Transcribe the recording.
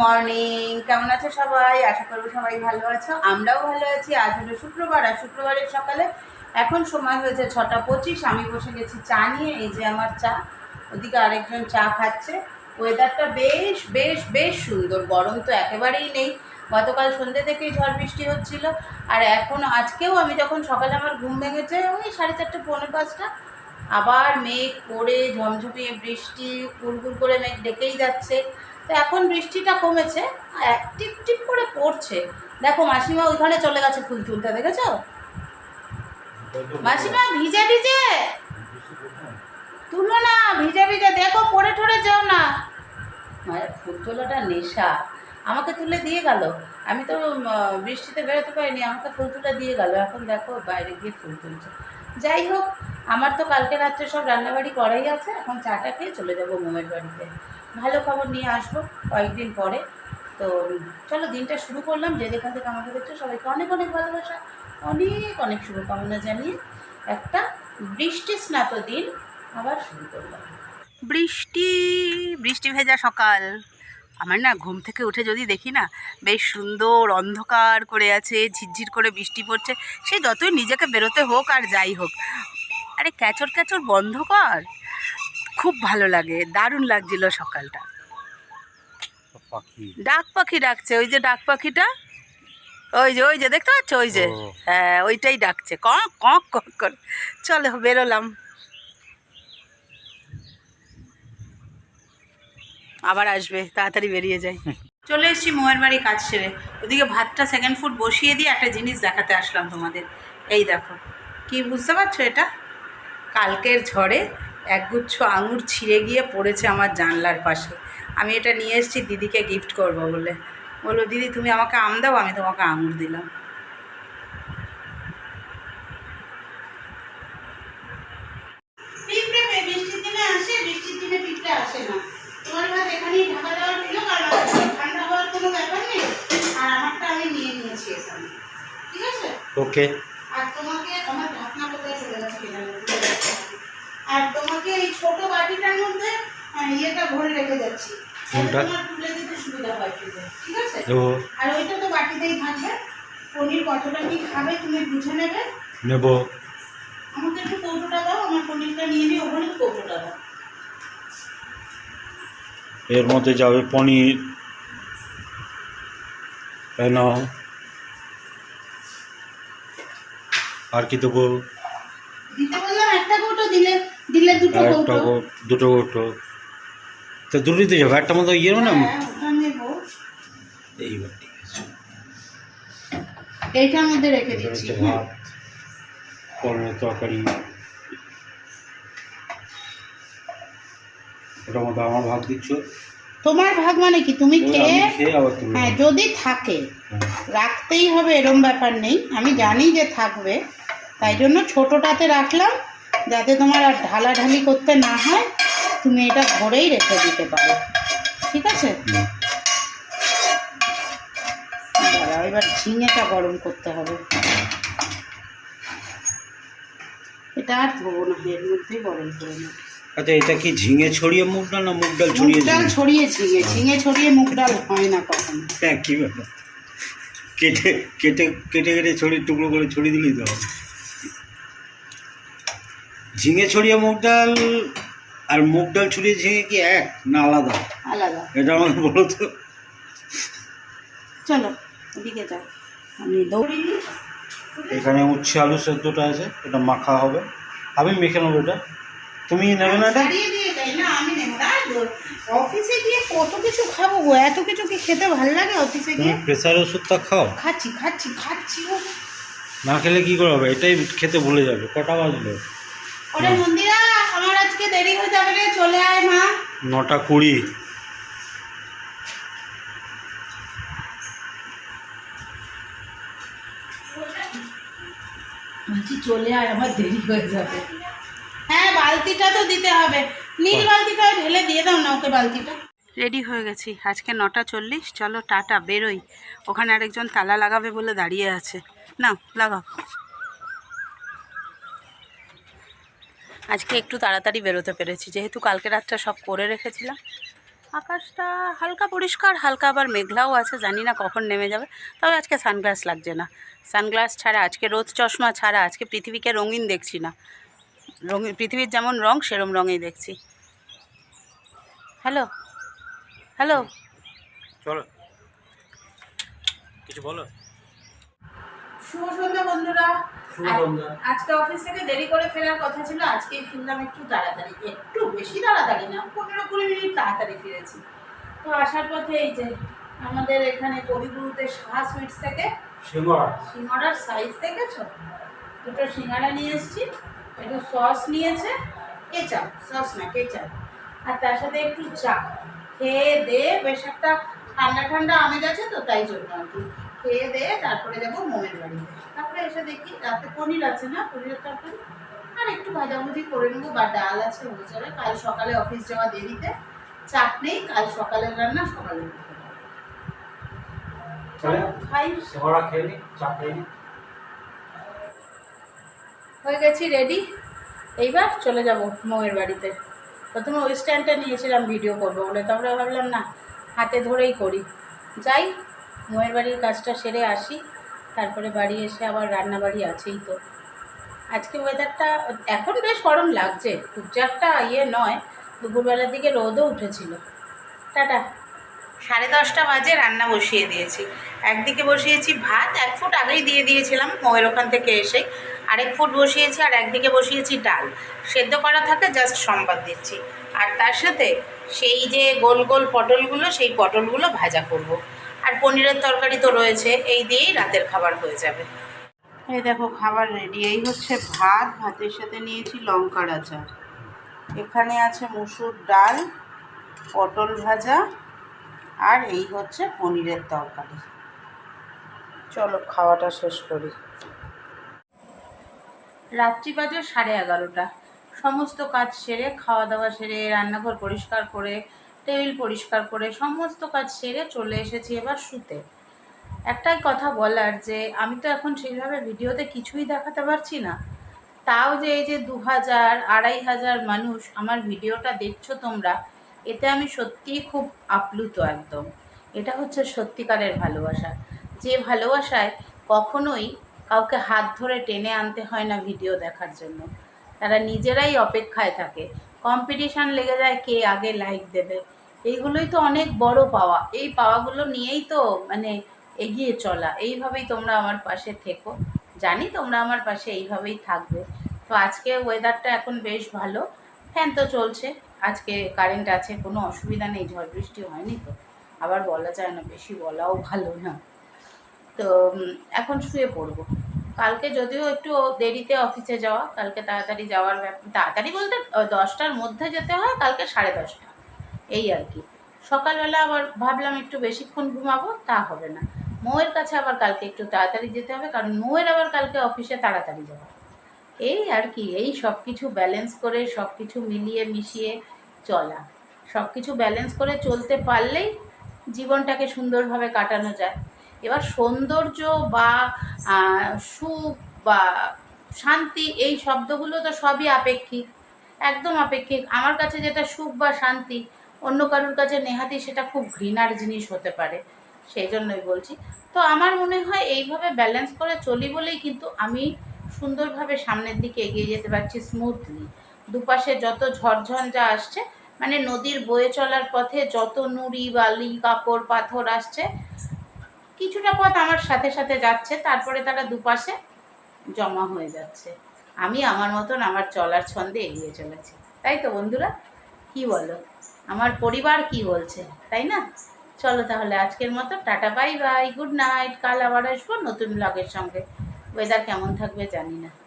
Morning কেমন আছো সবাই? আশা করব সবাই ভালো আছো। আমরাও ভালো আছি। আজ হলো শুক্রবার, আর শুক্রবারের সকালে এখন সময় হয়েছে ছটা পঁচিশ। আমি বসে গেছি চা নিয়ে, এই যে আমার চা। ওদিকে আরেকজন চা খাচ্ছে। ওয়েদারটা বেশ বেশ বেশ সুন্দর। গরম তো একেবারেই নেই। গতকাল সন্ধ্যে থেকেই ঝড় বৃষ্টি হচ্ছিল। আর এখন আজকেও আমি যখন সকালে আমার ঘুম ভেঙেছে, ওই সাড়ে চারটে, পৌনে পাঁচটা, আবার মেঘ করে ঝমঝমিয়ে বৃষ্টি, কুলকুল করে মেঘ ডেকেই যাচ্ছে। তো এখন বৃষ্টিটা কমেছে টিপ টিপ করে পড়ছে। দেখো মাসিমা ওইখানে চলে গেছে ফুল তুলতে, দেখেছ? মাসিমা, ভিজে ভিজে! তুলো না, ভিজে ভিজে, দেখো পড়ে ঠরে যাও না। ফুল তোলাটা নেশা। আমাকে তুলে দিয়ে গেল। আমি তো বৃষ্টিতে বেরোতে পারিনি, আমাকে ফুল তুলে দিয়ে গেল। এখন দেখো বাইরে গিয়ে ফুল তুলছে। যাই হোক, আমার তো কালকে রাত্রে সব রান্নাবাড়ি করাই আছে, এখন চাটা খেয়ে চলে যাব মোমের বাড়িতে। ভালো খবর নিয়ে আসব কয়েকদিন পরে। তো চলো, দিনটা শুরু করলাম। যে যেখান থেকে আমাকে দেখছ, সবাইকে অনেক অনেক ভালোবাসা, অনেক অনেক শুভকামনা জানিয়ে একটা বৃষ্টি স্নাত দিন আবার শুরু করলাম। বৃষ্টি বৃষ্টি ভেজা সকাল। আমার না ঘুম থেকে উঠে যদি দেখি না, বেশ সুন্দর অন্ধকার করে আছে, ঝিরঝির করে বৃষ্টি পড়ছে, সে যতই নিজেকে বেরোতে হোক আর যাই হোক। আরে ক্যাচর ক্যাচর বন্ধ কর। খুব ভালো লাগে দারুণ লাগছিল সকালটা। ডাক পাখি ডাকছে ওই যে ডাক পাখিটা ওই যে ওই যে দেখতে পাচ্ছ? ওই যে হ্যাঁ ওইটাই ডাকছে কক কক কক করে। চলো বেরোলাম। আবার আসবে তাড়াতাড়ি বেরিয়ে যাই। চলে এসেছি মোয়ের বাড়ি কাজ সেরে। ওদিকে ভাতটা সেকেন্ড ফুড বসিয়ে দিয়ে একটা জিনিস দেখাতে আসলাম তোমাদের। এই দেখো কি বুঝতে পারছ এটা? কালকের ঝড়ে একগুচ্ছ আঙুর ছিঁড়ে গিয়ে পড়েছে আমার জানলার পাশে। আমি এটা নিয়ে এসেছি দিদিকে গিফট করব বলে। বলল দিদি তুমি আমাকে আম দাও আমি তোমাকে আঙুর দিলাম। পিঁপড়ে ছোট বাটিটার মধ্যে ইয়েটা ভরে রেখে যাচ্ছি? তোমার তুলে দিতে সুবিধা হয় ঠিক আছে? আর ওইটা তো বাটিতেই থাকবে। পনির কতটা কি খাবে তুমি বুঝে নেবে। নেব। আমাকে একটু কৌটোটা দাও আমার পনিরটা নিয়ে নিয়ে ওখানে কৌটোটা দাও। এর মধ্যে যাবে পনির। নাও। আর কি দেবো? দিতে বললাম একটা কৌটো দিলে। দিলে দুটো কৌটো দুটো গোটো তো দুটোই তো যাবে একটা মতো ইয়ে না? হ্যাঁ, এইবার ঠিক আছে। এইটার মধ্যে রেখে দিচ্ছি হ্যাঁ। ভাত পনিরের তরকারি। ওটার মধ্যে আমার দিচ্ছ? তোমার ভাগ মানে কি? তুমি খেয়ে হ্যাঁ যদি থাকে হ্যাঁ। রাখতেই হবে এরম ব্যাপার নেই। আমি জানি যে থাকবে তাই জন্য ছোটোটাতে রাখলাম। যাতে তোমার আর ঢালাঢালি করতে না হয় তুমি এটা ভরেই রেখে দিতে পারো। ঠিক আছে। দাঁড়াও এবার ঝিঙেটা গরম করতে হবে। এটা আর ধোবো না এর মধ্যেই গরম করে নেব। আচ্ছা এটা কি ঝিঙে ছড়িয়ে মুগ ডাল না মুগ ডাল মুগ ছড়িয়ে ডাল ঝিঙে? ছড়িয়ে ঝিঙে ঝিঙে ছড়িয়ে মুগ ডাল হয় না কখনো। হ্যাঁ কি ব্যাপার? কেটে কেটে কেটে কেটে ছড়িয়ে টুকরো করে ছড়িয়ে দিলেই তো ঝিঙে ছড়িয়ে মুগ ডাল আর মুগ ডাল ছড়িয়ে ঝিঙে কি এক না আলাদা? আলাদা। এটা আমাকে বলো তো। চলো ওদিকে যাও। আমি দৌড়ি এখানে উচ্ছে আলু সেদ্ধটা আছে এটা মাখা হবে। আমি মেখে নেব এটা। তুমি নেবে না এটা? অফিসে গিয়ে কত কিছু খাব গো? এত কিছু কি খেতে ভালো লাগে অফিসে গিয়ে? প্রেসার ওষুধটা খাও। খাচ্ছি খাচ্ছি খাচ্ছি না খেলে কি করে হবে? এটাই খেতে ভুলে যাবে। কটা বাজলো? ওরে মন্দিরা আমার আজকে দেরি হয়ে যাবে রে চলে আয় মা। নটা কুড়ি। বলছি চলে আয় আমার দেরি হয়ে যাবে। হ্যাঁ বালতিটা তো দিতে হবে। নীল বালতিটা ঢেলে দিয়ে দাও না ওকে বালতিটা। রেডি হয়ে গেছি। আজকে নটা চল্লিশ চলো টাটা বেরোই। ওখানে আরেকজন তালা লাগাবে বলে দাঁড়িয়ে আছে। নাও লাগাও। আজকে একটু তাড়াতাড়ি বেরোতে পেরেছি যেহেতু কালকে রাতটা সব করে রেখেছিলাম। আকাশটা হালকা পরিষ্কার হালকা আবার মেঘলাও আছে জানি না কখন নেমে যাবে তবে আজকে সানগ্লাস লাগছে না। সানগ্লাস ছাড়া আজকে রোদ চশমা ছাড়া আজকে পৃথিবীকে রঙিন দেখছি না। রঙিন পৃথিবীর যেমন রং সেরম রঙেই দেখছি। হ্যালো? হ্যালো? চলো। কিছু বলো। শুভ সন্ধ্যা বন্ধুরা। আজকে অফিস থেকে দেরি করে ফেরার কথা ছিল আজকে ফিরলাম একটু তাড়াতাড়ি। একটু বেশি তাড়াতাড়ি না পনেরো কুড়ি মিনিট তাড়াতাড়ি ফিরেছি। তো আসার পথে এই যে আমাদের এখানে কবিগুরুতে সাহা সুইটস থেকে সিঙ্গড়া সিঙ্গাড়ার সাইজ দেখেছ? দুটো সিঙ্গাড়া নিয়ে এসেছি একটু সস নিয়েছে কেচাপ সস না কেচাপ আর তার সাথে একটু চা। খেয়ে দে বেশ একটা ঠান্ডা ঠান্ডা আমেজ আছে তো তাই জন্য আর কি। খেয়ে দে তারপরে যাব মোমের বাড়িতে তারপরে এসে দেখি রাতে পনির আছে না পনিরের তরকারি। আর একটু ভাজাভুজি করে নেব বা ডাল আছে হয়ে যাবে কাল সকালে অফিস যাওয়া দেরিতে। চাপ নেই কাল সকালের রান্না সকালে হয়ে গেছি রেডি এইবার চলে যাব মৌয়ের বাড়িতে। প্রথমে ওই স্ট্যান্ডটা নিয়েছিলাম ভিডিও করব বলে। তারপরে ভাবলাম না হাতে ধরেই করি। যাই মৌয়ের বাড়ির কাজটা সেরে আসি, তারপরে বাড়ি এসে আবার রান্না বাড়ি আছেই তো। আজকে ওয়েদারটা এখন বেশ গরম লাগছে খুব যে একটা ইয়ে নয়, দুপুরবেলার দিকে রোদও উঠেছিল। টাটা। সাড়ে দশটা বাজে রান্না বসিয়ে দিয়েছি। একদিকে বসিয়েছি ভাত, এক ফুট আগেই দিয়ে দিয়েছিলাম মোয়ের ওখান থেকে এসে। আরেক ফুট বসিয়েছি আর একদিকে বসিয়েছি ডাল। সেদ্ধ করা থাকে, জাস্ট সম্বাদ দিচ্ছি। আর তার সাথে সেই যে গোল গোল পটলগুলো, সেই পটলগুলো ভাজা করব। আর পনিরের তরকারি তো রয়েছে এই দিয়েই রাতের খাবার হয়ে যাবে। এই দেখো খাবার রেডি এই হচ্ছে ভাত ভাতের সাথে নিয়েছি লঙ্কার আচার। এখানে আছে মুসুর ডাল পটল ভাজা আর এই হচ্ছে পনিরের তরকারি। চলো খাওয়াটা শেষ করি। রাত্রি বাজে সাড়ে এগারোটা। সমস্ত কাজ সেরে খাওয়া দাওয়া সেরে রান্নাঘর পরিষ্কার করে টেবিল পরিষ্কার করে সমস্ত কাজ সেরে চলে এসেছি এবার শুতে। একটাই কথা বলার যে, আমি তো এখন সেইভাবে ভিডিওতে কিছুই দেখাতে পারছি না। তাও যে এই যে দু হাজার আড়াই হাজার মানুষ আমার ভিডিওটা দেখছ তোমরা, এতে আমি সত্যিই খুব আপ্লুত একদম। এটা হচ্ছে সত্যিকারের ভালোবাসা। যে ভালোবাসায় কখনোই কাউকে হাত ধরে টেনে আনতে হয় না ভিডিও দেখার জন্য। তারা নিজেরাই অপেক্ষায় থাকে। কম্পিটিশান লেগে যায় কে আগে লাইক দেবে। এইগুলোই তো অনেক বড় পাওয়া। এই পাওয়াগুলো নিয়েই তো মানে এগিয়ে চলা। এইভাবেই তোমরা আমার পাশে থেকো। জানি তোমরা আমার পাশে এইভাবেই থাকবে। তো আজকে ওয়েদারটা এখন বেশ ভালো। ফ্যান তো চলছে। আজকে কারেন্ট আছে, কোনো অসুবিধা নেই। ঝড় বৃষ্টি হয়নি তো। আবার বলা যায় না, বেশি বলাও ভালো না। তো এখন শুয়ে পড়ব। কালকে যদিও একটু দেরিতে অফিসে যাওয়া, কালকে তাড়াতাড়ি যাওয়ার ব্যাপার তাড়াতাড়ি বলতে দশটার মধ্যে যেতে হয়, কালকে সাড়ে দশটা। এই আর কি। সকালবেলা আবার ভাবলাম একটু বেশিক্ষণ ঘুমাবো, তা হবে না। মৌয়ের কাছে আবার কালকে একটু তাড়াতাড়ি যেতে হবে, কারণ মৌয়ের আবার কালকে অফিসে তাড়াতাড়ি যাওয়া। এই আর কি, এই সব কিছু ব্যালেন্স করে সব কিছু মিলিয়ে মিশিয়ে চলা। সব কিছু ব্যালেন্স করে চলতে পারলেই জীবনটাকে সুন্দরভাবে কাটানো যায়। এবার সৌন্দর্য বা সুখ বা শান্তি এই শব্দগুলো তো সবই আপেক্ষিক। একদম আপেক্ষিক। আমার কাছে যেটা সুখ বা শান্তি অন্য কারোর কাছে নেহাতি সেটা খুব ঘৃণার জিনিস হতে পারে, সেই জন্যই বলছি। তো আমার মনে হয় এইভাবে ব্যালেন্স করে চলি বলেই কিন্তু আমি সুন্দরভাবে সামনের দিকে এগিয়ে যেতে পারছি স্মুথলি দুপাশে যত ঝড়ঝঞ্ঝা আসছে মানে নদীর বয়ে চলার পথে যত নুড়ি, বালি, কাপড়, পাথর আসছে, কিছুটা পথ আমার সাথে সাথে যাচ্ছে, তারপরে তারা দুপাশে জমা হয়ে যাচ্ছে। আমি আমার মতন আমার চলার ছন্দে এগিয়ে চলেছি। তাই তো বন্ধুরা? কি বলো? আমার পরিবার কি বলছে, তাই না? চলো তাহলে আজকের মতো, tata, bye bye, good night, কাল আবার আসব নতুন ব্লগের সঙ্গে। ওয়েদার কেমন থাকবে জানি না।